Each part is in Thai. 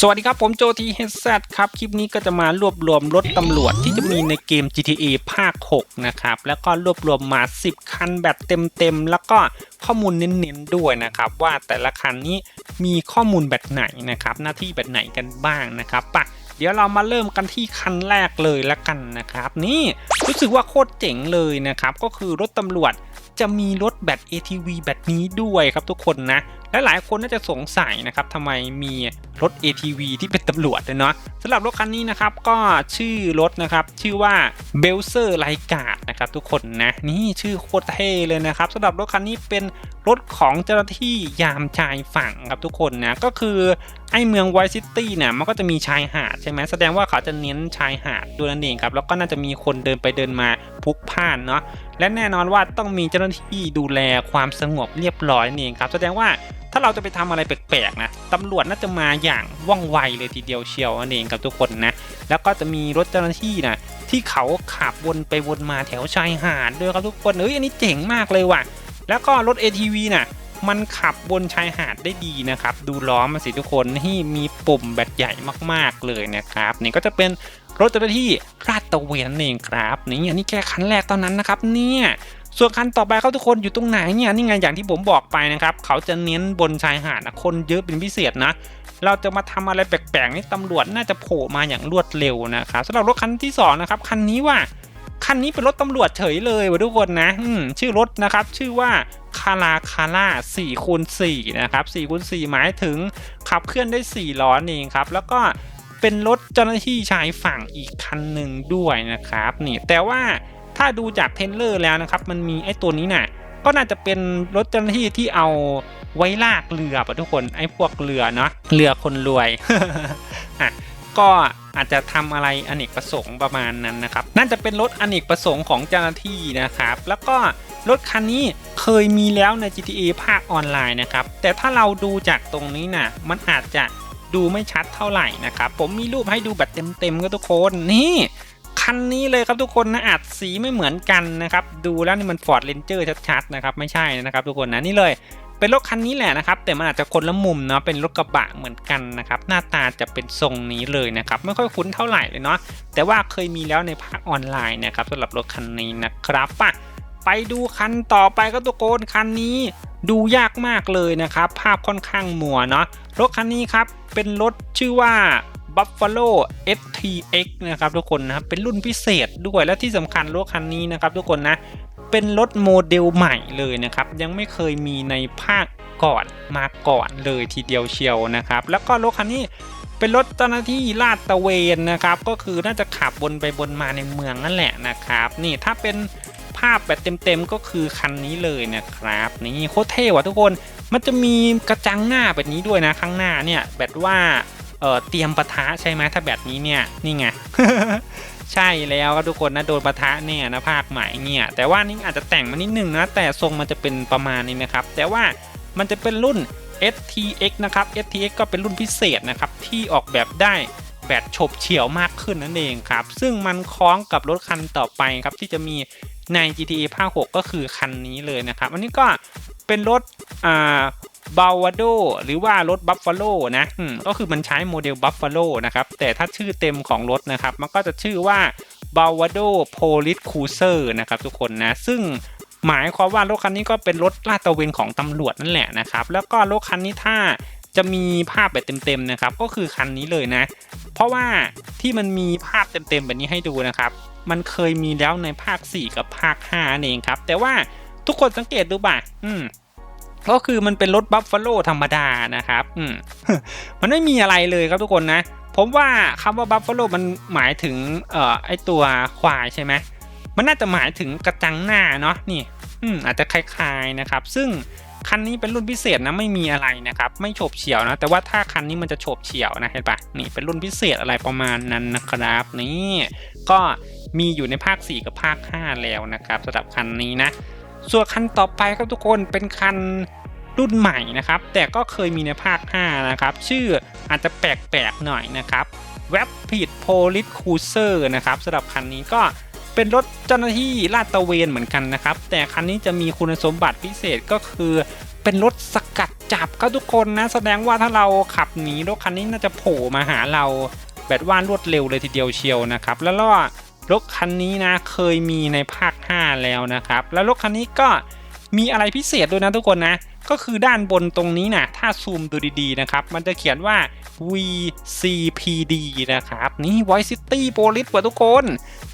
สวัสดีครับ ผมโจทีเฮดแซครับ คลิปนี้ก็จะมารวบรวมรถตำรวจที่จะมีในเกม GTA ภาค 6 นะครับ แล้วก็รวบรวมมา 10 คันแบบเต็มๆ แล้วก็ข้อมูลเน้นๆด้วยนะครับ ว่าแต่ละคันนี้มีข้อมูลแบบไหนนะครับ หน้าที่แบบไหนกันบ้างนะครับปะเดี๋ยวเรามาเริ่มกันที่คันแรกเลยละกันนะครับ นี่รู้สึกว่าโคตรเจ๋งเลยนะครับ ก็คือรถตำรวจจะมีรถแบต ATV แบบนี้ด้วยครับทุกคนนะและหลายคนน่าจะสงสัยนะครับทำไมมีรถ ATV ที่เป็นตำรวจเนาะสำหรับรถคันนี้นะครับก็ชื่อรถนะครับชื่อว่า b e l z e r l i g a r d นะครับทุกคนนะนี่ชื่อโคตรเท่เลยนะครับสำหรับรถคันนี้เป็นรถของเจ้าหน้าที่ยามชายฝั่งครับทุกคนนะก็คือไอเมืองไวซิตี้เนี่ยมันก็จะมีชายหาดใช่ไหมแสดงว่าเขาจะเน้นชายหาดด้วยนั่นเองครับแล้วก็น่าจะมีคนเดินไปเดินมา พลุกพล่านเนาะและแน่นอนว่าต้องมีเจ้าหน้าที่ดูแลความสงบเรียบร้อยนั่นเองครับแสดงว่าถ้าเราจะไปทำอะไรแปลกๆนะตำรวจน่าจะมาอย่างว่องไวเลยทีเดียวเชียวนั่นเองครับทุกคนนะแล้วก็จะมีรถเจ้าหน้าที่นะที่เขาขับวนไปวนมาแถวชายหาดด้วยครับทุกคนเอ้ยอันนี้เจ๋งมากเลยว่ะแล้วก็รถ ATV น่ะมันขับบนชายหาดได้ดีนะครับ ดูล้อมาสิทุกคนที่มีปุ่มแบตใหญ่มากๆเลยนะครับ นี่ก็จะเป็น รถเจ้าหน้าที่ราดตะเวนนั่นเองครับนี่อันนี้แค่คันแรกตอนนั้นนะครับเนี่ยส่วนคันต่อไปครับทุกคนอยู่ตรงไหนเนี่ยนี่ไงอย่างที่ผมบอกไปนะครับเขาจะเน้นบนชายหาดนะคนเยอะเป็นพิเศษนะ เราจะมาทำอะไรแปลกๆนี่ตำรวจน่าจะโผล่มาอย่างรวดเร็วนะครับสำหรับรถคันที่2นะครับคันนี้ว่าคันนี้เป็นรถตำรวจเฉยเลยว่ะทุกคนนะชื่อรถนะครับ ชื่อว่าคาราคาร่า4คูณ4นะครับ4คูณ4หมายถึงขับเคลื่อนได้ 4 ล้อเองครับ แล้วก็ เป็นรถเจ้าหน้าที่ชายฝั่งอีกคันหนึ่งด้วยนะครับนี่แต่ว่าถ้าดูจากเทนเลอร์แล้วนะครับ มันมีไอ้ตัวนี้น่ะก็น่าจะเป็นรถเจ้าหน้าที่ที่เอาไว้ลากเรือป่ะทุกคนไอ้พวกเรือเนาะเรือคนรวยอะก็อาจจะทำอะไรอเนกประสงค์ประมาณนั้นนะครับน่าจะเป็นรถอเนกประสงค์ของเจ้าหน้าที่นะครับ แล้วก็รถคันนี้เคยมีแล้วใน GTA ภาคออนไลน์นะครับ แต่ถ้าเราดูจากตรงนี้น่ะมันอาจจะ ดูไม่ชัดเท่าไหร่นะครับ ผมมีรูปให้ดูแบบเต็มๆก็ทุกคนนี่คันนี้เลยครับทุกคนนะอาจสีไม่เหมือนกันนะครับดูแล้วนี่มัน Ford Ranger ชัดๆนะครับไม่ใช่นะครับทุกคนนะนี่เลยเป็นรถคันนี้แหละนะครับแต่มันอาจจะคนละมุมเนาะเป็นรถกระบะเหมือนกันนะครับหน้าตาจะเป็นทรงนี้เลยนะครับไม่ค่อยคุ้นเท่าไหร่เลยเนาะแต่ว่าเคยมีแล้วในภาคออนไลน์นะครับสำหรับรถคันนี้นะครับป่ะ ไปดูคันต่อไปก็ตัวโกนคันนี้ดูยากมากเลยนะครับ ภาพค่อนข้างมัวเนาะรถคันนี้ครับ เป็นรถชื่อว่า Buffalo STX นะครับทุกคนนะครับ เป็นรุ่นพิเศษด้วยและที่สำคัญรถคันนี้นะครับทุกคนนะเป็นรถโมเดลใหม่เลยนะครับ ยังไม่เคยมีในภาคก่อนมาก่อนเลยทีเดียวเชียวนะครับ แล้วก็รถคันนี้เป็นรถเจ้าหน้าที่ลาดตะเวนนะครับ ก็คือน่าจะขับบนไปบนมาในเมืองนั่นแหละนะครับ นี่ถ้าเป็นาพแบบเต็มๆก็คือคันนี้เลยนะครับนี่โคตรเท่ว่ะทุกคนมันจะมีกระจังหน้าแบบนี้ด้วยนะข้างหน้าเนี่ยแบบว่าเออเตรียมปะทะใช่ไหมถ้าแบบนี้เนี่ยนี่ไงใช่แล้วครับทุกคนนะโดนปะทะเนี่ยนะภาคใหม่เนี่ยแต่ว่านี่อาจจะแต่งมานิดนึงนะแต่ทรงมันจะเป็นประมาณนี้นะครับ แต่ว่ามันจะเป็นรุ่น STX นะครับ STX ก็เป็นรุ่นพิเศษนะครับที่ออกแบบได้แบบฉบเฉี่ยวมากขึ้นนั่นเองครับ ซึ่งมันคล้องกับรถคันต่อไปครับที่จะมี ใน GTA ภาค 6 ก็คือคันนี้เลยนะครับ อันนี้ก็เป็นรถอ่าบาวาโดหรือว่ารถบัฟฟาโลนะก็คือมันใช้โมเดลบัฟฟาโลนะครับ แต่ถ้าชื่อเต็มของรถนะครับ มันก็จะชื่อว่าบาวาโดโพลิสคูเซอร์นะครับทุกคนนะ ซึ่งหมายความว่ารถคันนี้ก็เป็นรถลาดตระเวนของตำรวจนั่นแหละนะครับ แล้วก็รถคันนี้ถ้าจะมีภาพแบบเต็มๆนะครับ ก็คือคันนี้เลยนะ เพราะว่าที่มันมีภาพเต็มๆแบบนี้ให้ดูนะครับ มันเคยมีแล้วในภาค 4 กับภาค5นั่นเองครับ แต่ว่าทุกคนสังเกตดูบ่ะอืมก็คือมันเป็นรถบัฟฟาโลธรรมดานะครับอืมมันไม่มีอะไรเลยครับทุกคนนะ ผมว่าคำว่าบัฟฟาโลมันหมายถึงเอ่อไอตัวควายใช่ไหมมันน่าจะหมายถึงกระจังหน้าเนาะนี่ อืมอาจจะคล้ายๆนะครับ ซึ่ง คันนี้เป็นรุ่นพิเศษนะไม่มีอะไรนะครับไม่โฉบเฉี่ยวนะ แต่ว่าถ้าคันนี้มันจะโฉบเฉี่ยวนะเห็นปะนี่เป็นรุ่นพิเศษอะไรประมาณนั้นนะครับนี่ก็มีอยู่ในภาค 4 กับภาค 5 แล้วนะครับสำหรับคันนี้นะ ส่วนคันต่อไปครับทุกคนเป็นคันรุ่นใหม่นะครับ แต่ก็เคยมีในภาค 5 นะครับ ชื่ออาจจะแปลกๆหน่อยนะครับ Rapid Police Cruiser นะครับสำหรับคันนี้ก็ เป็นรถเจ้าหน้าที่ลาดตระเวนเหมือนกันนะครับ แต่คันนี้จะมีคุณสมบัติพิเศษก็คือเป็นรถสกัดจับครับทุกคนนะ แสดงว่าถ้าเราขับหนีรถคันนี้น่าจะโผล่มาหาเราแบบว่ารวดเร็วเลยทีเดียวเชียวนะครับ แล้วก็รถคันนี้นะเคยมีในภาค 5 แล้วนะครับ แล้วรถคันนี้ก็มีอะไรพิเศษด้วยนะทุกคนนะ ก็คือด้านบนตรงนี้นะถ้าซูมดูดีๆนะครับ มันจะเขียนว่า VCPD นะครับ นี่ Voice City Police กว่าทุกคน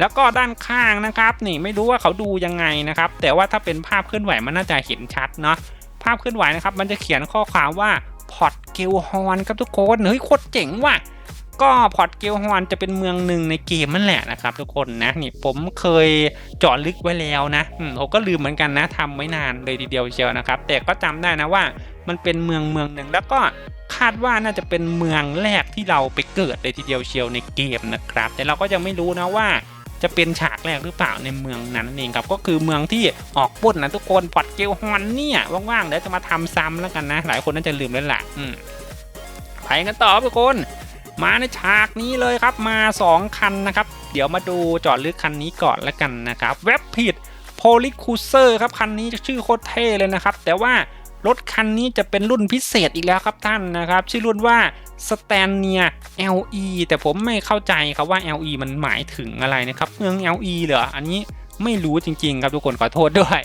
แล้วก็ด้านข้างนะครับ นี่ไม่รู้ว่าเขาดูยังไงนะครับ แต่ว่าถ้าเป็นภาพเคลื่อนไหวมันน่าจะเห็นชัดเนาะภาพเคลื่อนไหวนะครับ มันจะเขียนข้อความว่าพอร์ตเกลฮอนครับทุกคน เฮ้ยโคตรเจ๋งว่ะ ก็พอร์ตเกลฮอนจะเป็นเมืองหนึ่งในเกมนั่นแหละนะครับทุกคนนะนี่ผมเคยเจาะลึกไว้แล้วนะผมก็ลืมเหมือนกันนะทำไม่นานเลยทีเดียวเชียวนะครับ แต่ก็จำได้นะว่ามันเป็นเมืองเมืองหนึ่งแล้วก็คาดว่าน่าจะเป็นเมืองแรกที่เราไปเกิดเลยทีเดียวเชียวในเกมนะครับ แต่เราก็ยังไม่รู้นะว่าจะเป็นฉากแรกหรือเปล่าในเมืองนั้นเองครับก็คือเมืองที่ออกปล้นนะทุกคนพอร์ตเกลฮอนเนี่ยว่างๆเดี๋ยวจะมาทำซ้ำแล้วกันนะ หลายคนน่าจะลืมแล้วล่ะอืมไปกันต่อทุกคน มาในฉากนี้เลยครับมา 2 คันนะครับ เดี๋ยวมาดูจอดลึกคันนี้ก่อนแล้วกันนะครับเว็บผิดโพลิคูเซอร์ครับคันนี้ชื่อโคตรเท่เลยนะครับ แต่ว่ารถคันนี้จะเป็นรุ่นพิเศษอีกแล้วครับท่านนะครับ ชื่อรุ่นว่า s t a n i a LE แต่ผมไม่เข้าใจครับว่า LE มันหมายถึงอะไรนะครับเมือง LE เหรออันนี้ไม่รู้จริงๆครับทุกคนขอโทษด้วย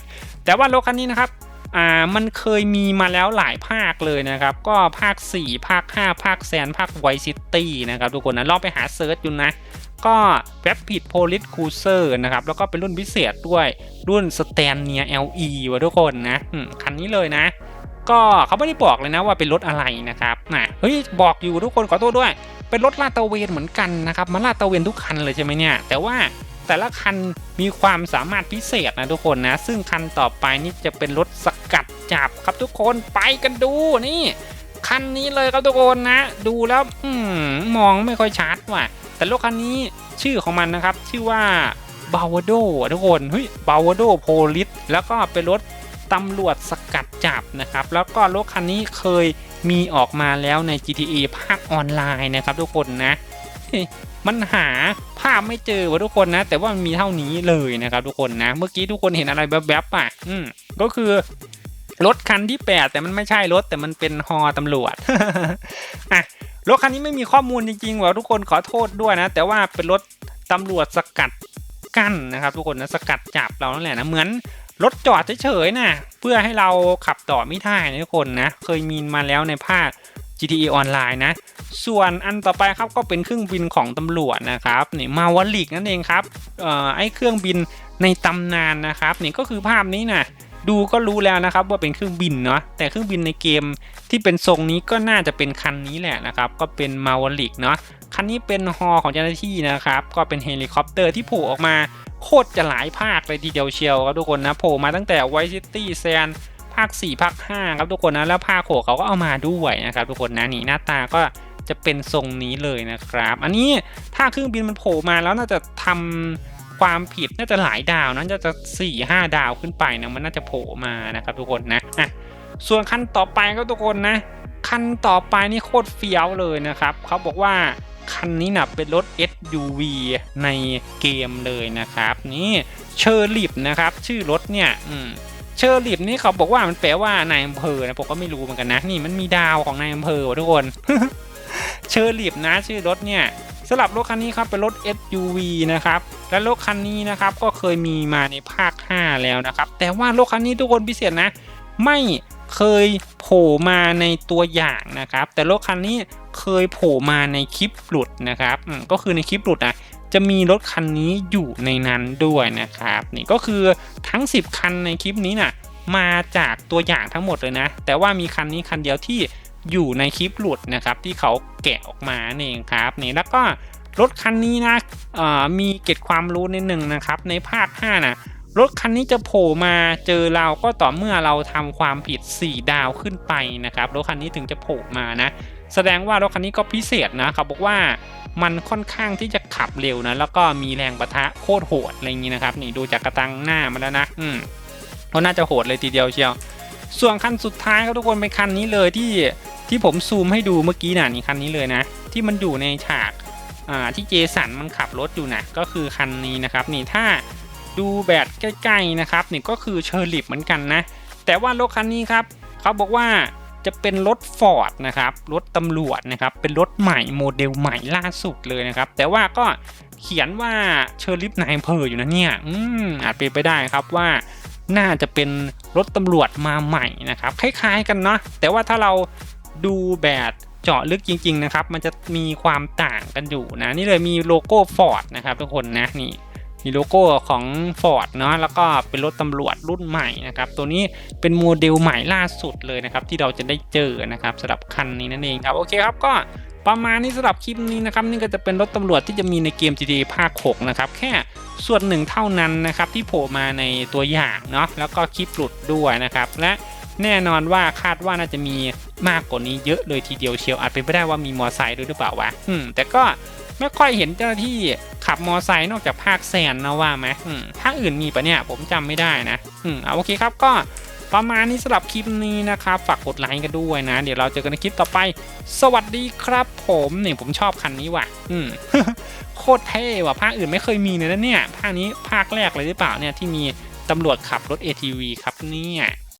แต่ว่ารถคันนี้นะครับ อ่ามันเคยมีมาแล้วหลายภาคเลยนะครับ ก็ภาค 4 ภาค 5 ภาคแซนภาคไวซิตี้นะครับทุกคนนะลองไปหาเซิร์ชดูนะก็แ a ผิดโพลิสคูเซอร์นะครับ แล้วก็เป็นรุ่นพิเศษด้วยรุ่นสแตนเนีย LE วะทุกคนนะอืมคันนี้เลยนะ ก็เขาไม่ได้บอกเลยนะว่าเป็นรถอะไรนะครับนะเฮ้ยบอกอยู่ทุกคนขอโทษด้วย เป็นรถลาดตะเวนเหมือนกันนะครับมาลาดตะเวนทุกคันเลยใช่ไหมเนี่ย แต่ว่า แต่ละคันมีความสามารถพิเศษนะทุกคนนะ ซึ่งคันต่อไปนี่จะเป็นรถสกัดจับครับทุกคนไปกันดูนี่คันนี้เลยครับทุกคนนะ ดูแล้วอืมมองไม่ค่อยชัดว่ะ แต่รถคันนี้ชื่อของมันนะครับ ชื่อว่าบาวโดทุกคนเฮ้ยบาวโดโพลิสแล้วก็เป็นรถตำรวจสกัดจับนะครับ แล้วก็รถคันนี้เคยมีออกมาแล้วใน GTA ภาคออนไลน์นะครับทุกคนนะ มันหาภาพไม่เจอวะทุกคนนะ แต่ว่ามันมีเท่านี้เลยนะครับทุกคนนะ เมื่อกี้ทุกคนเห็นอะไรแวบๆอะ อืมก็คือรถคันที่ 8 แต่มันไม่ใช่รถแต่มันเป็นฮอตำรวจอะรถคันนี้ไม่มีข้อมูลจริงๆว่ะทุกคนขอโทษด้วยนะ แต่ว่าเป็นรถตำรวจสกัดกั้นนะครับ ทุกคนนะสกัดจับเรานั่นแหละนะเหมือนรถจอดเฉยๆนะเพื่อให้เราขับต่อไม่ได้นะทุกคนนะ เคยมีมาแล้วในภาค GTA ออนไลน์นะ ส่วนอันต่อไปครับก็เป็นเครื่องบินของตำรวจนะครับนี่มาวลิกนั่นเองครับออไอเครื่องบินในตำนานนะครับนี่ก็คือภาพนี้นะดูก็รู้แล้วนะครับว่าเป็นเครื่องบินเนาะแต่เครื่องบินในเกมที่เป็นทรงนี้ก็น่าจะเป็นคันนี้แหละนะครับ ก็เป็นมาวลิกเนาะคันนี้เป็นฮอของเจ้าหน้าที่นะครับ ก็เป็นเฮลิคอปเตอร์ที่โผล่ออกมาโคตรจะหลายภาคเลยทีเดียวเชียวครับทุกคนนะโผล่มาตั้งแต่ไวซิตี้แซน ภาค 4 ภาค 5 ครับทุกคนนะแล้วภาค6เขาก็เอามาด้วยนะครับทุกคนนะนี่หน้าตาก็จะเป็นทรงนี้เลยนะครับ อันนี้ถ้าเครื่องบินมันโผล่มาแล้วน่าจะทำความผิดน่าจะหลายดาวนะน่าจะ4 5 ดาวขึ้นไปนะมันน่าจะโผล่มานะครับทุกคนนะอะส่วนคันต่อไปครับทุกคนนะคันต่อไปนี่โคตรเฟี้ยวเลยนะครับเขาบอกว่าคันนี้นะเป็นรถ SUV ในเกมเลยนะครับ นี่เชอร์ลิฟนะครับ ชื่อรถเนี่ย อืม เชอร์ลิฟนี่เขาบอกว่ามันแปลว่านายอำเภอนะผมก็ไม่รู้เหมือนกันนะนี่มันมีดาวของนายอำเภอทุกคนเชอร์ลิฟนะชื่อรถเนี่ยสำหรับรถคันนี้ครับเป็นรถ SUV นะครับและรถคันนี้นะครับก็เคยมีมาในภาค 5 แล้วนะครับ แต่ว่ารถคันนี้ทุกคนพิเศษนะ ไม่เคยโผล่มาในตัวอย่างนะครับ แต่รถคันนี้เคยโผล่มาในคลิปหลุดนะครับก็คือในคลิปหลุดอะจะมีรถคันนี้อยู่ในนั้นด้วยนะครับนี่ก็คือ ทั้ง 10 คันในคลิปนี้น่ะมาจากตัวอย่างทั้งหมดเลยนะ แต่ว่ามีคันนี้คันเดียวที่อยู่ในคลิปหลุดนะครับที่เขาแกะออกมาเองครับนี่แล้วก็รถคันนี้นะมีเก็ดความรู้นิดหนึ่งนะครับในภาค5นะรถคันนี้จะโผล่มาเจอเราก็ต่อเมื่อเราทำความผิด 4 ดาวขึ้นไปนะครับรถคันนี้ถึงจะโผล่มานะ แสดงว่ารถคันนี้ก็พิเศษนะเขาบอกว่ามันค่อนข้างที่จะขับเร็วนะ แล้วก็มีแรงประทะโคตรโหดอะไรอย่างนี้นะครับ นี่ดูจากกระตังหน้ามาแล้วนะ อืมก็น่าจะโหดเลยทีเดียวเชียว ส่วนคันสุดท้ายครับทุกคนเป็นคันนี้เลยที่ที่ผมซูมให้ดูเมื่อกี้น่ะนี่คันนี้เลยนะ ที่มันอยู่ในฉากอ่าที่เจสันมันขับรถอยู่นะก็คือคันนี้นะครับ นี่ถ้าดูแบบใกล้ๆนะครับนี่ก็คือเชอร์ลิฟเหมือนกันนะ แต่ว่ารถคันนี้ครับเขาบอกว่า จะเป็นรถฟอร์ดนะครับรถตำรวจนะครับเป็นรถใหม่โมเดลใหม่ล่าสุดเลยนะครับ แต่ว่าก็เขียนว่าเชอร์ลิฟนายอำเภออยู่นะเนี่ยอืมอาจเป็นไปได้ครับว่าน่าจะเป็นรถตำรวจมาใหม่นะครับคล้ายๆกันเนาะแต่ว่าถ้าเราดูแบบเจาะลึกจริง ๆ นะครับ มันจะมีความต่างกันอยู่นะ นี่เลยมีโลโก้ Ford นะครับทุกคนนะนี่ มีโลโก้ของ Ford เนาะแล้วก็เป็นรถตำรวจรุ่นใหม่นะครับ ตัวนี้เป็นโมเดลใหม่ล่าสุดเลยนะครับ ที่เราจะได้เจอนะครับสำหรับคันนี้นั่นเองครับ โอเคครับก็ประมาณนี้สำหรับคลิปนี้นะครับ นี่ก็จะเป็นรถตำรวจที่จะมีในเกม GTA ภาค 6 นะครับ แค่ส่วนหนึ่งเท่านั้นนะครับ ที่โผล่มาในตัวอย่างเนาะแล้วก็คลิปหลุดด้วยนะครับ และแน่นอนว่าคาดว่าน่าจะมีมากกว่านี้เยอะเลยทีเดียวเชียวอาจเป็นไปได้ว่ามีมอไซค์ด้วยหรือเปล่าวะอืมแต่ก็ไม่ค่อยเห็นเจ้าหน้าที่ ขับมอไซค์นอกจากภาคแซนนะว่าไหมภาคอื่นมีปะเนี่ยผมจำไม่ได้นะอืมเอาโอเคครับก็ประมาณนี้สำหรับคลิปนี้นะครับ ฝากกดไลค์กันด้วยนะ เดี๋ยวเราเจอกันในคลิปต่อไป สวัสดีครับผมเนี่ยผมชอบคันนี้ว่ะ อืมโคตรเท่ว่ะภาคอื่นไม่เคยมีเลยนะเนี่ย ภาคนี้ภาคแรกเลยหรือเปล่าเนี่ยที่มีตำรวจขับรถ ATV ครับเนี่ย